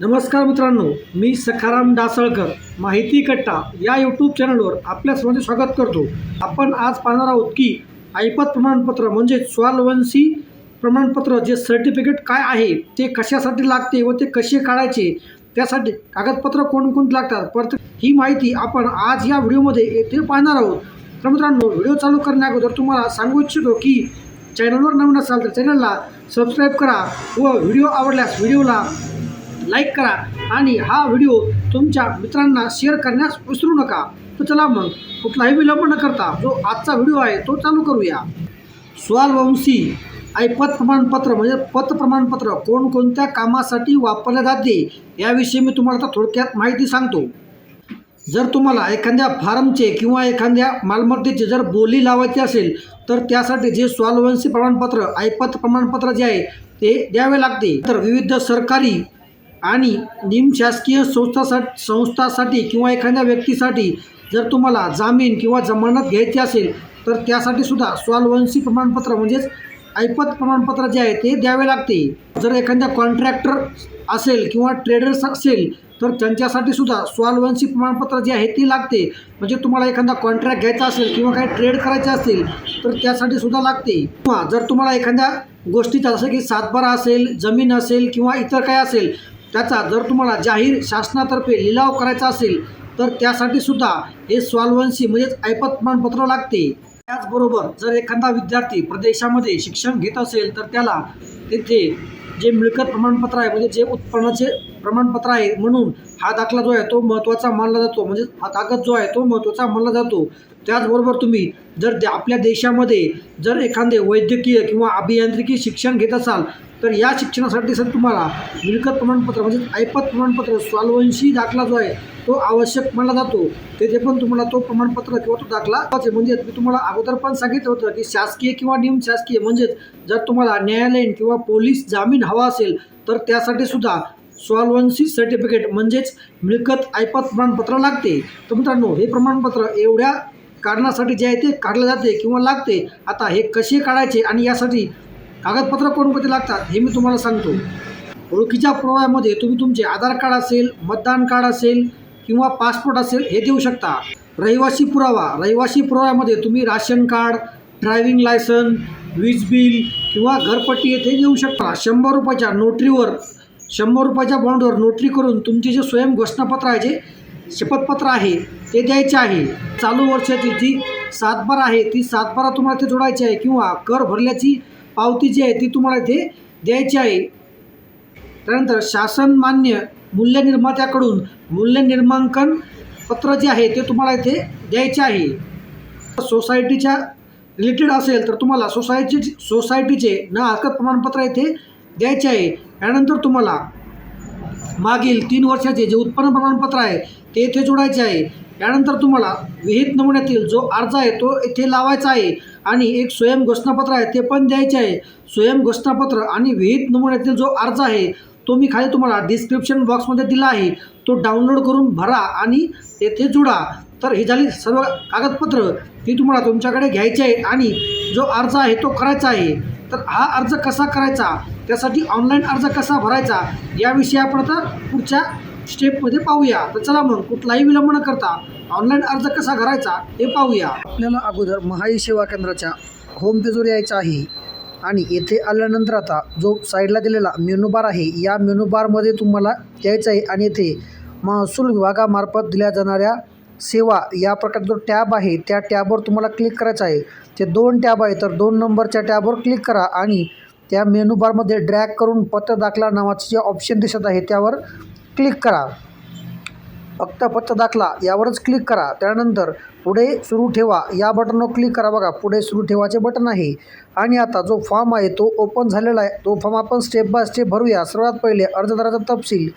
नमस्कार मित्रांनो मी सखाराम डासळकर माहिती कट्टा या यूट्यूब चॅनलवर आपल्या सर्वांचे स्वागत करतो. आपण आज पाहणार आहोत की ऐपत प्रमाणपत्र म्हणजे स्वालवंशी प्रमाणपत्र जे सर्टिफिकेट काय आहे ते कशासाठी लागते व ते कसे काढायचे त्यासाठी कागदपत्र कोणकोणती लागतात परत ही माहिती आपण आज या व्हिडिओमध्ये येथे पाहणार आहोत. तर मित्रांनो व्हिडिओ चालू करण्याअगोदर तुम्हाला सांगू इच्छितो की चॅनलवर नवीन असाल तर चॅनलला सबस्क्राईब करा व व्हिडिओ आवडल्यास व्हिडिओला लाईक करा आणि हा व्हिडिओ तुमच्या मित्रांना शेअर करण्यास विसरू नका. तर चला मग कुठलाही विलंब न करता जो आजचा व्हिडिओ आहे तो चालू करूया. स्वालवंशी ऐपत प्रमाणपत्र म्हणजे पत प्रमाणपत्र कोणकोणत्या कामासाठी वापरले जाते याविषयी मी तुम्हाला आता थोडक्यात माहिती सांगतो. जर तुम्हाला एखाद्या फार्मचे किंवा एखाद्या मालमत्तेचे जर बोली लावायची असेल तर त्यासाठी जे स्वालवंशी प्रमाणपत्र ऐपत प्रमाणपत्र जे आहे ते द्यावे लागते. तर विविध सरकारी आणि निमशासकीय संस्थासाठी संस्थासाठी किंवा एखाद्या व्यक्तीसाठी जर तुम्हाला जामीन किंवा जमानत घ्यायची असेल तर त्यासाठी सुद्धा स्वालवंशी प्रमाणपत्र म्हणजेच ऐपत प्रमाणपत्र जे आहे ते द्यावे लागते. जर एखाद्या कॉन्ट्रॅक्टर असेल किंवा ट्रेडर्स असेल तर त्यांच्यासाठी सुद्धा स्वालवंशी प्रमाणपत्र जे आहे ते लागते. म्हणजे तुम्हाला एखादा कॉन्ट्रॅक्ट घ्यायचा असेल किंवा काही ट्रेड करायचे असतील तर त्यासाठी सुद्धा लागते. किंवा जर तुम्हाला एखाद्या गोष्टीचा जसं की सातबारा असेल जमीन असेल किंवा इतर काय असेल त्याचा जर तुम्हाला जाहीर शासनातर्फे लिलाव करायचा असेल तर त्यासाठी सुद्धा हे स्वालवंशी म्हणजेच ऐपत प्रमाणपत्र लागते. त्याचबरोबर जर एखादा विद्यार्थी प्रदेशामध्ये शिक्षण घेत असेल तर त्याला तिथे जे मिळकत प्रमाणपत्र आहे म्हणजे जे उत्पन्नाचे प्रमाणपत्र आहे म्हणून हा दाखला जो आहे तो महत्त्वाचा मानला जातो. म्हणजे हा कागद जो आहे तो महत्त्वाचा मानला जातो. त्याचबरोबर तुम्ही जर आपल्या देशामध्ये जर एखादे वैद्यकीय किंवा अभियांत्रिकी शिक्षण घेत असाल तर या शिक्षणासाठी सर तुम्हाला मिळकत प्रमाणपत्र म्हणजे ऐपत प्रमाणपत्र स्वालवंशी दाखला जो आहे तो आवश्यक मानला जातो. तेथे पण तुम्हाला तो प्रमाणपत्र किंवा तो दाखला म्हणजे मी तुम्हाला अगोदर पण सांगितलं होतं की शासकीय किंवा निमशासकीय म्हणजेच जर तुम्हाला न्यायालयीन किंवा पोलीस जामीन हवा असेल तर त्यासाठी सुद्धा स्वालवंशी सर्टिफिकेट म्हणजेच मिळकत ऐपत प्रमाणपत्र लागते. तर मित्रांनो हे प्रमाणपत्र एवढ्या कारणासाठी जे आहे ते काढले जाते किंवा लागते. आता हे कसे काढायचे आणि यासाठी कागदपत्र कोणकोणते लागतात हे मी तुम्हाला सांगतो. ओळखीच्या पुराव्यामध्ये तुम्ही तुमचे आधार कार्ड असेल मतदान कार्ड असेल किंवा पासपोर्ट असेल हे देऊ शकता. रहिवासी पुरावा रहिवासी पुराव्यामध्ये तुम्ही राशन कार्ड ड्रायव्हिंग लायसन वीज बिल किंवा घरपट्टी येथे देऊ शकता. शंभर रुपयाच्या नोटरीवर शंभर रुपयाच्या बॉन्डवर नोटरी करून तुमचे जे स्वयं घोषणापत्र आहे जे शपथपत्र आहे ते द्यायचे आहे. चालू वर्षाची जी सातबारा आहे ती सातबारा तुम्हाला ते जोडायची आहे किंवा कर भरल्याची पावती जी आहे ती तुम्हाला इथे द्यायची आहे. त्यानंतर शासन मान्य मूल्य निर्मात्याकडून मूल्य निर्मांकन पत्र जे आहे ते तुम्हाला इथे द्यायचे आहे. सोसायटीच्या रिलेटेड असेल तर तुम्हाला सोसायटी सोसायटीचे न हरकत प्रमाणपत्र इथे द्यायचे आहे. यानंतर तुम्हाला मागील तीन वर्षाचे जे उत्पन्न प्रमाणपत्र आहे ते इथे जोडायचे आहे. यानंतर तुम्हाला विहित नमुन्यातील जो अर्ज आहे तो इथे लावायचा आहे. आणि एक स्वयं घोषणापत्र आहे ते पण द्यायचे आहे. स्वयं घोषणापत्र आणि विहित नमुन्यातील जो अर्ज आहे तो मी खाली तुम्हाला डिस्क्रिप्शन बॉक्समध्ये दिला आहे. तो डाउनलोड करून भरा आणि येथे जोडा. तर ही झाली सर्व कागदपत्र. ती तुम्हाला तुमच्याकडे घ्यायची आहे आणि जो अर्ज आहे तो करायचा आहे. तर हा अर्ज कसा करायचा? त्यासाठी ऑनलाईन अर्ज कसा भरायचा? याविषयी आपण आता पुढच्या स्टेपमध्ये पाहूया. तर चला मग कुठलाही विलंब न करता ऑनलाईन अर्ज कसा करायचा हे पाहूया. आपल्याला अगोदर महाई सेवा केंद्राच्या होम पेजवर यायचं आहे. आणि येथे आल्यानंतर आता जो साईडला दिलेला मेनू बार आहे या मेनू बारमध्ये तुम्हाला यायचं आहे. आणि येथे महसूल विभागामार्फत दिल्या जाणाऱ्या सेवा या प्रकारचा जो टॅब आहे त्या टॅबवर तुम्हाला क्लिक करायचं आहे. ते दोन टॅब आहे तर दोन नंबरच्या टॅबवर क्लिक करा. आणि त्या मेनू बारमध्ये ड्रॅग करून पत्र दाखला नावाचे जे ऑप्शन दिसत आहे त्यावर क्लिक करा. फक्त पत्ता दाखला यावरच क्लिक करा. त्यानंतर पुढे सुरू ठेवा. या बटनवर क्लिक करा बघा. पुढे सुरू ठेवाचे बटन आहे. आणि आता जो फॉर्म आहे तो ओपन झालेला आहे. तो फॉर्म आपण स्टेप बाय स्टेप भरूया. सर्वात पहिले अर्जदाराचा तपशील.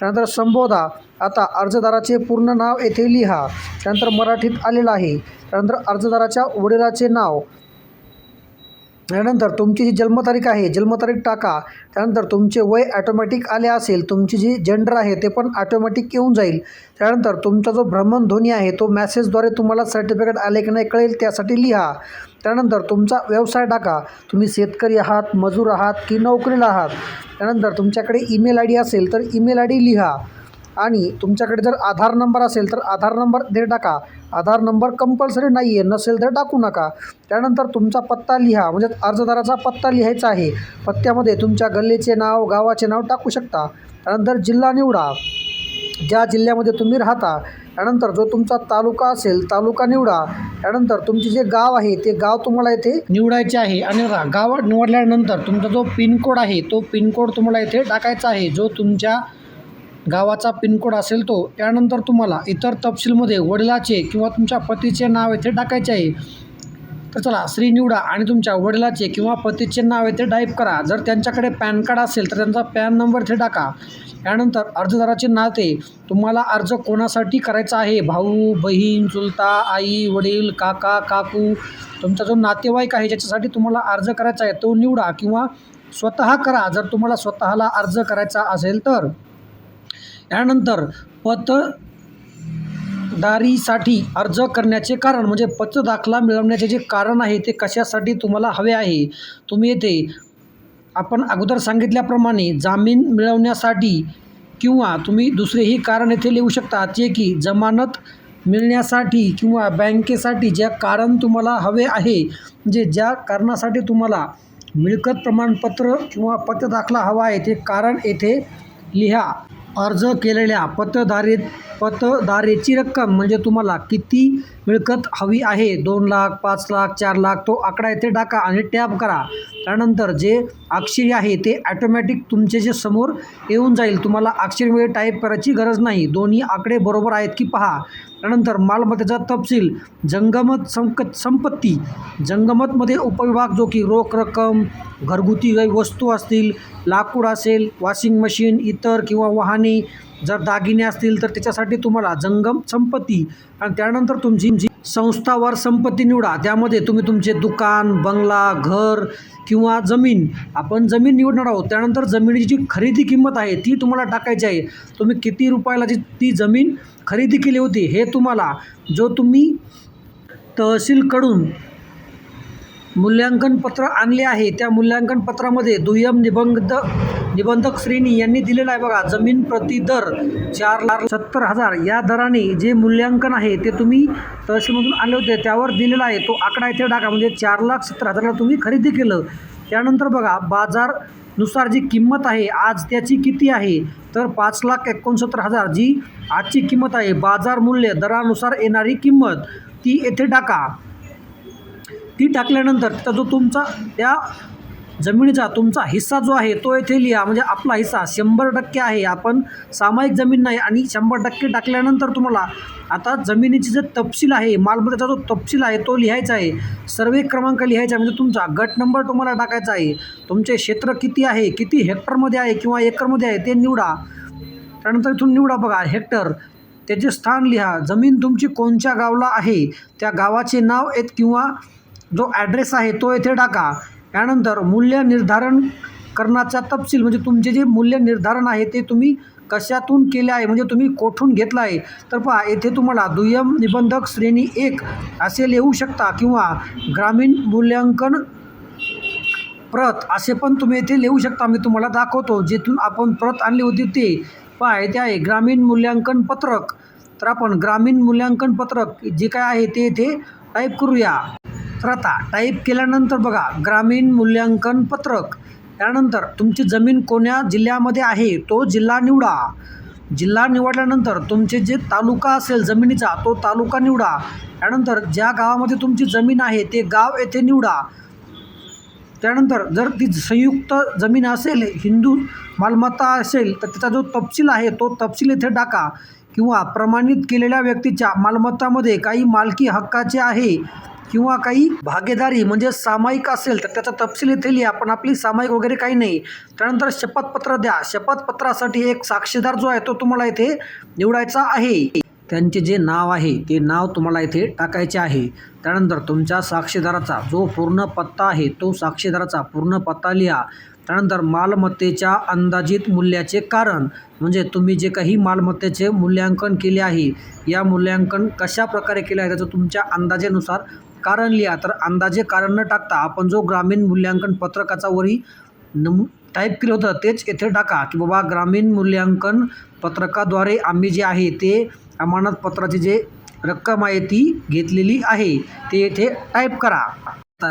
त्यानंतर संबोधा. आता अर्जदाराचे पूर्ण नाव येथे लिहा. त्यानंतर मराठीत आलेलं आहे. त्यानंतर अर्जदाराच्या वडिलाचे नाव. त्यानंतर तुमची जी जन्मतारीख आहे जन्मतारीख टाका. त्यानंतर तुमचे वय ॲटोमॅटिक आले असेल तुमची जी जेंडर आहे ते पण ॲटोमॅटिक येऊन जाईल. त्यानंतर तुमचा जो भ्रमणध्वनी आहे तो मॅसेजद्वारे तुम्हाला सर्टिफिकेट आले की नाही कळेल त्यासाठी लिहा. त्यानंतर तुमचा व्यवसाय टाका. तुम्ही शेतकरी आहात मजूर आहात की नोकरीला आहात. त्यानंतर तुमच्याकडे ईमेल आय डी असेल तर ईमेल आय डी लिहा. आणि तुमच्याकडे जर आधार नंबर असेल तर आधार नंबर दे टाका. आधार नंबर कंपल्सरी नाही आहे नसेल तर टाकू नका. त्यानंतर तुमचा पत्ता लिहा म्हणजे अर्जदाराचा पत्ता लिहायचा आहे. पत्त्यामध्ये तुमच्या गल्लीचे नाव गावाचे नाव टाकू शकता. त्यानंतर जिल्हा निवडा. ज्या जिल्ह्यामध्ये तुम्ही राहता त्यानंतर जो तुमचा तालुका असेल तालुका निवडा. त्यानंतर तुमचे जे गाव आहे ते गाव तुम्हाला येथे निवडायचे आहे. आणि गाव निवडल्यानंतर तुमचा जो पिनकोड आहे तो पिनकोड तुम्हाला इथे टाकायचा आहे. जो तुमच्या गावाचा पिनकोड असेल तो त्यानंतर तुम्हाला इतर तपशीलमध्ये वडिलाचे किंवा तुमच्या पतीचे नाव येथे टाकायचे आहे. तर चला श्री निवडा आणि तुमच्या वडिलाचे किंवा पतीचे नाव येथे टाईप करा. जर त्यांच्याकडे पॅन कार्ड असेल तर त्यांचा पॅन नंबर इथे टाका. त्यानंतर अर्जदाराचे नाते तुम्हाला अर्ज कोणासाठी करायचा आहे? भाऊ बहीण चुलता आई वडील काका काकू? तुमचा जो नातेवाईक आहे ज्याच्यासाठी तुम्हाला अर्ज करायचा आहे तो निवडा किंवा स्वतः करा. जर तुम्हाला स्वतःला अर्ज करायचा असेल तर. त्यानंतर पतदारीसाठी अर्ज करण्याचे कारण म्हणजे पत दाखला मिळवण्याचे जे कारण आहे ते कशासाठी तुम्हाला हवे आहे? तुम्ही येथे आपण अगोदर सांगितल्याप्रमाणे जामीन मिळवण्यासाठी किंवा तुम्ही दुसरेही कारण येथे लिहू शकता जे की जमानत मिळण्यासाठी किंवा बँकेसाठी ज्या कारण तुम्हाला हवे आहे म्हणजे ज्या कारणासाठी तुम्हाला मिळकत प्रमाणपत्र किंवा पतदाखला हवा आहे ते कारण येथे लिहा. अर्ज केलेल्या पतधारे पतदारेची रक्कम म्हणजे तुम्हाला किती मिळकत हवी आहे? दोन लाख पाच लाख चार लाख तो आकडा येथे टाका आणि टॅप करा. त्यानंतर जे अक्षरी आहे ते ॲटोमॅटिक तुमचे जे समोर येऊन जाईल. तुम्हाला अक्षरवेळी टाईप करायची गरज नाही. दोन्ही आकडे बरोबर आहेत की पहा. त्यानंतर मालमत्तेचा तपशील जंगमत संक संपत्ती. जंगमतमध्ये उपविभाग जो की रोख रक्कम घरगुती काही वस्तू असतील लाकूड असेल वॉशिंग मशीन इतर किंवा वाहने जर दागिने असतील तर त्याच्यासाठी तुम्हाला जंगम संपत्ती आणि त्यानंतर तुमची जी संस्थावार संपत्ती निवडा त्यामध्ये तुम्ही तुमचे दुकान बंगला घर किंवा जमीन आपण जमीन निवडणार आहोत. त्यानंतर जमिनीची जी खरेदी किंमत आहे ती तुम्हाला टाकायची आहे. तुम्ही किती रुपयाला जी ती जमीन खरेदी केली होती हे तुम्हाला जो तुम्ही तहसीलकडून मूल्यांकन पत्र आणले आहे. त्या मूल्यांकन पत्रामध्ये दुय्यम निबंध निबंधक श्रेणी यांनी दिलेलं आहे बघा. जमीन प्रति दर चार लाख सत्तर हजार. या दराने जे मूल्यांकन आहे ते तुम्ही तहसीलमधून आणले होते. त्यावर दिलेला आहे. तो आकडा इथे टाका. म्हणजे चार लाख सत्तर हजारला तुम्ही खरेदी केलं. त्यानंतर बघा बाजारनुसार जी किंमत आहे आज त्याची किती आहे? तर पाच लाख एकोणसत्तर हजार जी आजची किंमत आहे. बाजार मूल्य दरानुसार येणारी किंमत ती येथे टाका. ती टाकल्यानंतर त्या जो तुमचा त्या जमिनीचा तुमचा हिस्सा जो आहे तो येथे लिहा. म्हणजे आपला हिस्सा शंभर टक्के आहे. आपण सामायिक जमीन नाही आणि शंभर टक्के टाकल्यानंतर तुम्हाला आता जमिनीची जे तपशील आहे मालमत्तेचा जो तपशील आहे तो लिहायचा आहे. सर्वे क्रमांक लिहायचा आहे. म्हणजे तुमचा गट नंबर तुम्हाला टाकायचा आहे. तुमचे क्षेत्र किती आहे किती हेक्टरमध्ये आहे किंवा एकरमध्ये आहे ते निवडा. त्यानंतर इथून निवडा बघा. हेक्टर. त्याचे स्थान लिहा. जमीन तुमची कोणत्या गावला आहे? त्या गावाचे नाव येत किंवा जो ॲड्रेस आहे तो येथे टाका. त्यानंतर मूल्य निर्धारण करण्याचा तपशील म्हणजे तुमचे जे मूल्य निर्धारण आहे ते तुम्ही कशातून केले आहे? म्हणजे तुम्ही कोठून घेतलं आहे? तर पहा येथे तुम्हाला दुय्यम निबंधक श्रेणी एक असे लिहू शकता किंवा ग्रामीण मूल्यांकन प्रत असे पण तुम्ही येथे लिहू शकता. मी तुम्हाला दाखवतो जिथून आपण प्रत आणली होती ते. पहा येथे आहे ग्रामीण मूल्यांकन पत्रक. तर आपण ग्रामीण मूल्यांकन पत्रक जे काय आहे ते येथे टाईप करूया. तर आता टाईप केल्यानंतर बघा ग्रामीण मूल्यांकन पत्रक. त्यानंतर तुमची जमीन कोण्या जिल्ह्यामध्ये आहे तो जिल्हा निवडा. जिल्हा निवडल्यानंतर तुमचे जे तालुका असेल जमिनीचा तो तालुका निवडा. त्यानंतर ज्या गावामध्ये तुमची जमीन आहे ते गाव येथे निवडा. त्यानंतर जर ती संयुक्त जमीन असेल हिंदू मालमत्ता असेल तर त्याचा जो तपशील आहे तो तपशील येथे टाका. किंवा प्रमाणित केलेल्या व्यक्तीच्या मालमत्तामध्ये काही मालकी हक्काचे आहे किंवा काही भागीदारी म्हणजे सामायिक असेल तर त्याचा तपशील येथे लिहा पण आपली सामायिक वगैरे काही नाही. त्यानंतर शपथपत्र द्या. शपथपत्रासाठी एक साक्षीदार जो आहे तो तुम्हाला इथे निवडायचा आहे. त्यांचे जे नाव आहे ते नाव तुम्हाला इथे टाकायचे आहे. त्यानंतर तुमच्या साक्षीदाराचा जो पूर्ण पत्ता आहे तो साक्षीदाराचा पूर्ण पत्ता लिहा. त्यानंतर मालमत्तेच्या अंदाजित मूल्याचे कारण. म्हणजे तुम्ही जे काही मालमत्तेचे मूल्यांकन केले आहे या मूल्यांकन कशा प्रकारे केले आहे त्याचं तुमच्या अंदाजेनुसार कारण लिहा. तर अंदाजे कारण न टाकता आपण जो ग्रामीण मूल्यांकन पत्रकाचा वरी नम टाईप केलं होतं तेच येथे टाका की बाबा ग्रामीण मूल्यांकन पत्रकाद्वारे आम्ही जे आहे ते अमानतपत्राची जे रक्कम आहे ती घेतलेली आहे ते येथे टाईप करा.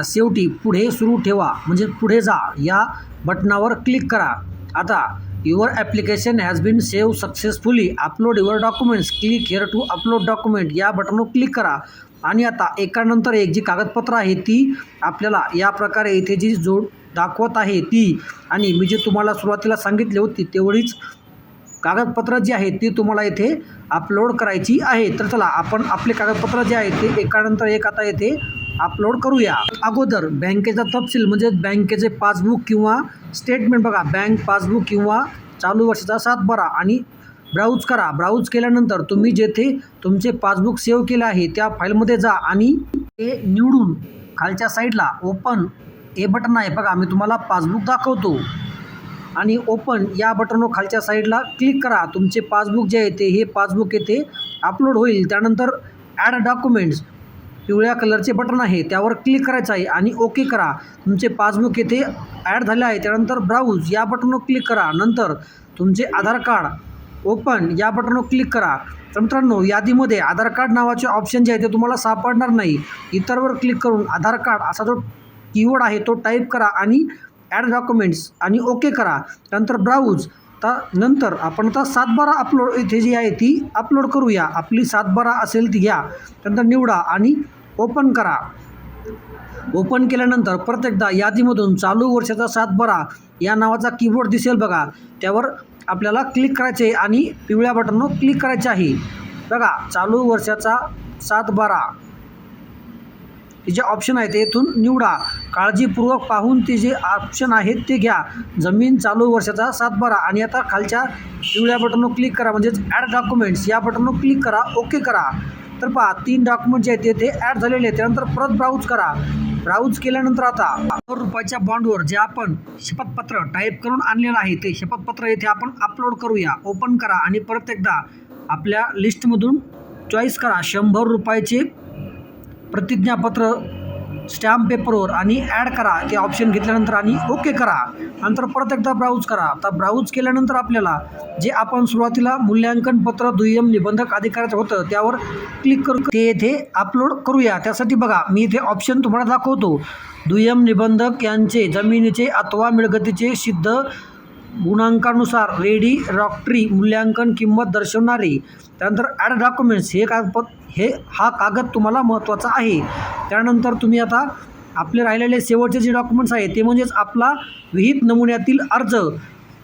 शेवटी पुढे सुरू ठेवा. म्हणजे पुढे जा. या बटनावर क्लिक करा. आता your application has been save successfully upload your documents click here to upload document या बटनवर क्लिक करा. आणि आता एकानंतर एक जी कागदपत्र आहे ती आपल्याला या प्रकारे इथे जी जोड दाखवत आहे ती. आणि मी जे तुम्हाला सुरुवातीला सांगितली होती तेवढीच कागदपत्र जी आहेत ती तुम्हाला इथे अपलोड करायची आहे. तर चला आपण आपले कागदपत्र जे आहेत ते एकानंतर एक आता येथे अपलोड करूया. अगोदर बँकेचा तपशील म्हणजे बँकेचे पासबुक किंवा स्टेटमेंट बघा. बँक पासबुक किंवा चालू वर्षाचा सातबारा आणि ब्राउज करा. ब्राउज केल्यानंतर तुम्ही जेथे तुमचे पासबुक सेव्ह केले आहे त्या फाईलमध्ये जा आणि ते निवडून खालच्या साईडला ओपन हे बटन आहे. बघा मी तुम्हाला पासबुक दाखवतो. आणि ओपन या बटनवर खालच्या साईडला क्लिक करा. तुमचे पासबुक जे आहे ते हे पासबुक येथे अपलोड होईल. त्यानंतर ॲड डॉक्युमेंट्स पिवळ्या कलरचे बटन आहे त्यावर क्लिक करायचं आहे आणि ओके करा. तुमचे पासबुक येथे ॲड झाले आहे त्यानंतर ब्राउज या बटनवर क्लिक करा. नंतर तुमचे आधार कार्ड ओपन या बटनवर क्लिक करा. तर मित्रांनो यादीमध्ये आधार कार्ड नावाचे ऑप्शन जे आहे ते तुम्हाला सापडणार नाही. इतरवर क्लिक करून आधार कार्ड असा जो कीवर्ड आहे तो टाईप करा आणि ॲड डॉक्युमेंट्स आणि ओके करा. त्यानंतर ब्राउज तर नंतर आपण आता सातबारा अपलोड इथे जी आहे ती अपलोड करूया. आपली सातबारा असेल ती घ्या. त्यानंतर निवडा आणि ओपन करा. ओपन केल्यानंतर प्रत्येकदा यादीमधून चालू वर्षाचा सातबारा या नावाचा कीबोर्ड दिसेल बघा. त्यावर आपल्याला क्लिक करायचे आहे आणि पिवळ्या बटनवर क्लिक करायचे आहे. बघा चालू वर्षाचा सातबारा हे जे ऑप्शन आहे ते येथून निवडा. काळजीपूर्वक पाहून ते जे ऑप्शन आहेत ते घ्या. जमीन चालू वर्षाचा सातबारा आणि आता खालच्या पिवळ्या बटनवर क्लिक करा. म्हणजेच ॲड डॉक्युमेंट्स या बटनवर क्लिक करा. ओके करा. तर पहा तीन डॉक्युमेंट जे आहेत ते ते ॲड झालेले आहेत. त्यानंतर परत ब्राउज करा. ब्राउज केल्यानंतर आता शंभर रुपयाच्या बॉन्डवर जे आपण शपथपत्र टाईप करून आणलेलं आहे ते शपथपत्र येथे आपण अपलोड करूया. ओपन करा आणि परत एकदा आपल्या लिस्टमधून चॉईस करा. शंभर रुपयाचे प्रतिज्ञापत्र स्टॅम्प पेपरवर आणि ॲड करा. ते ऑप्शन घेतल्यानंतर आणि ओके करा. नंतर परत एकदा ब्राउज करा. आता ब्राउज केल्यानंतर आपल्याला जे आपण सुरुवातीला मूल्यांकन पत्र दुय्यम निबंधक अधिकाराचं होतं त्यावर क्लिक करू. ते येथे अपलोड करूया. त्यासाठी बघा मी इथे ऑप्शन तुम्हाला दाखवतो. दुय्यम निबंधक यांचे जमिनीचे अथवा मिळकतीचे सिद्ध गुणांकानुसार रेडी रॉक्ट्री मूल्यांकन किंमत दर्शवणारे. त्यानंतर ॲड डॉक्युमेंट्स हे कागदपत्र हे हा कागद तुम्हाला महत्त्वाचा आहे. त्यानंतर तुम्ही आता आपले राहिलेले शेवटचे जे डॉक्युमेंट्स आहेत ते म्हणजेच आपला विहित नमुन्यातील अर्ज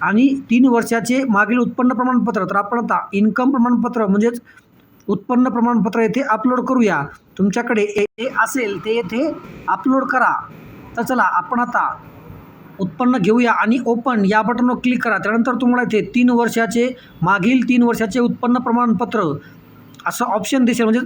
आणि तीन वर्षाचे मागील उत्पन्न प्रमाणपत्र. तर आपण आता इन्कम प्रमाणपत्र म्हणजेच उत्पन्न प्रमाणपत्र येथे अपलोड करूया. तुमच्याकडे ए- हे असेल ते येथे अपलोड करा. तर चला आपण आता उत्पन्न घेऊया आणि ओपन या बटनवर क्लिक करा. त्यानंतर तुम्हाला इथे तीन वर्षाचे मागील तीन वर्षाचे उत्पन्न प्रमाणपत्र असं ऑप्शन दिसेल. म्हणजे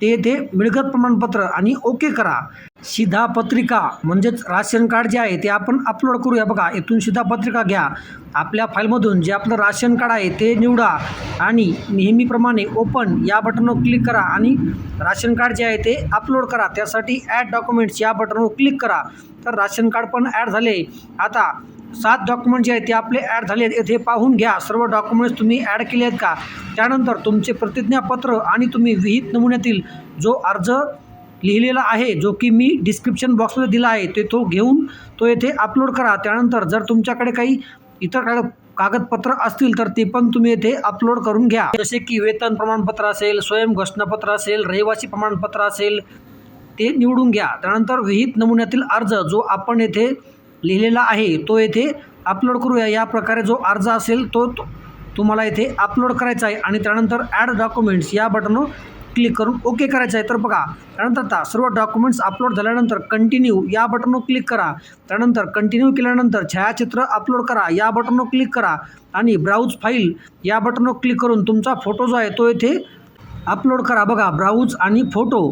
ते येथे मिळकत प्रमाणपत्र आणि ओके करा. शिधापत्रिका म्हणजेच राशन कार्ड जे आहे ते आपण अपलोड करूया. बघा इथून शिधापत्रिका घ्या. आपल्या फाईलमधून जे आपलं राशन कार्ड आहे ते निवडा. आणि नेहमीप्रमाणे ओपन या बटनवर क्लिक करा आणि राशन कार्ड जे आहे ते अपलोड करा. त्यासाठी ॲड डॉक्युमेंट्स या बटनवर क्लिक करा. तर राशन कार्ड पण ॲड झाले. आता सात डॉक्युमेंट जे आहेत ते आपले ॲड झाले आहेत. येथे पाहून घ्या. सर्व डॉक्युमेंट्स तुम्ही ॲड केले आहेत का? त्यानंतर तुमचे प्रतिज्ञापत्र आणि तुम्ही विहित नमुन्यातील जो अर्ज लिहिलेला आहे जो की मी डिस्क्रिप्शन बॉक्समध्ये दिला आहे ते तो घेऊन तो येथे अपलोड करा. त्यानंतर जर तुमच्याकडे काही इतर कागद कागदपत्र असतील तर ते पण तुम्ही येथे अपलोड करून घ्या. जसे की वेतन प्रमाणपत्र असेल स्वयं घोषणापत्र असेल रहिवासी प्रमाणपत्र असेल ते निवडून घ्या. त्यानंतर विहित नमुन्यातील अर्ज जो आपण येथे लिहिलेला आहे तो येथे अपलोड करूया. या प्रकारे जो अर्ज असेल तो तुम्हाला येथे अपलोड करायचा आहे आणि त्यानंतर ॲड डॉक्युमेंट्स या बटनवर क्लिक करून ओके करायचं आहे. तर बघा त्यानंतर आता सर्व डॉक्युमेंट्स अपलोड झाल्यानंतर कंटिन्यू या बटनवर क्लिक करा. त्यानंतर कंटिन्यू केल्यानंतर छायाचित्र अपलोड करा. या बटनवर क्लिक करा आणि ब्राउज फाईल या बटनवर क्लिक करून तुमचा फोटो जो आहे तो येथे अपलोड करा. बघा ब्राउज आणि फोटो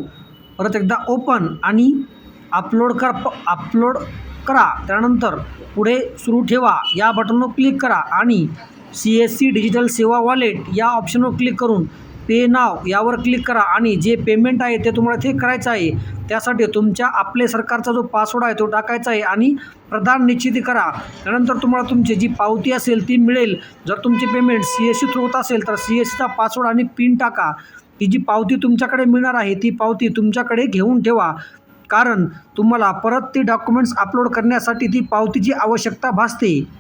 परत एकदा ओपन आणि अपलोड कर. अपलोड करा. त्यानंतर पुढे सुरू ठेवा. या बटनवर क्लिक करा आणि C S C digital Seva wallet या ऑप्शनवर क्लिक करून पे नाव यावर क्लिक करा आणि जे पेमेंट आहे ते तुम्हाला ते करायचं आहे. त्यासाठी तुमच्या आपले सरकारचा जो पासवर्ड आहे तो टाकायचा आहे आणि प्रदान निश्चिती करा. त्यानंतर तुम्हाला तुमची जी पावती असेल ती मिळेल. जर तुमची payment C S C through होत असेल तर सी एस सीचा पासवर्ड आणि पिन टाका. ती जी पावती तुमच्याकडे मिळणार आहे ती पावती तुमच्याकडे घेऊन ठेवा. कारण तुम्हाला परत ती डॉक्युमेंट्स अपलोड करण्यासाठी ती पावतीची आवश्यकता भासते.